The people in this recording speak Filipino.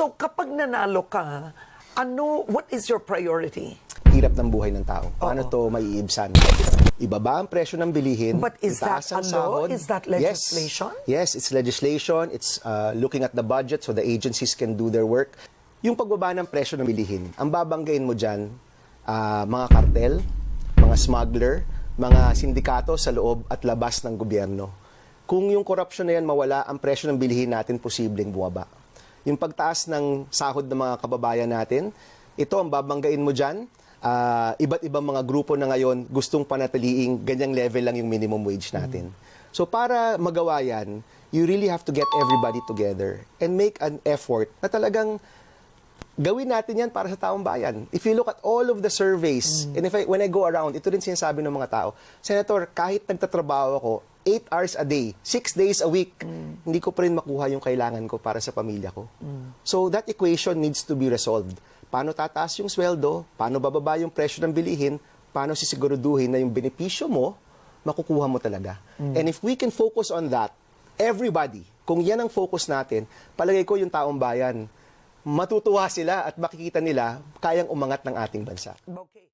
So kapag nanalo ka, ano, what is your priority? hirap ng buhay ng tao. Paano to maiibsan? Ibaba ang presyo ng bilihin. But is that a law? sahod. Is that Yes. legislation? Yes, it's legislation. It's uh, looking at the budget so the agencies can do their work. Yung pagbaba ng presyo ng bilihin, ang babanggain mo dyan, ah, mga kartel, mga smuggler, mga sindikato sa loob at labas ng gobyerno. Kung yung korupsyon na yan mawala, ang presyo ng bilihin natin posibleng bumaba. Yung pagtaas ng sahod ng mga kababayan natin, ito ang babanggain mo dyan, ah, iba't ibang mga grupo na ngayon gustong panatiliing ganyang level lang yung minimum wage natin. So para magawa yan, you really have to get everybody together and make an effort na talagang gawin natin yan para sa taong bayan. If you look at all of the surveys, and if I, when I go around, ito rin sinasabi ng mga tao, Senator, kahit nagtatrabaho ako, 8 hours a day, 6 days a week, hindi ko pa rin makuha yung kailangan ko para sa pamilya ko. So that equation needs to be resolved. Paano tataas yung sweldo? Paano bababa yung presyo ng bilihin? Paano sisiguraduhin na yung benepisyo mo, makukuha mo talaga? And if we can focus on that, everybody, kung yan ang focus natin, palagay ko yung taong bayan, matutuwa sila at makikita nila kayang umangat ng ating bansa. Okay.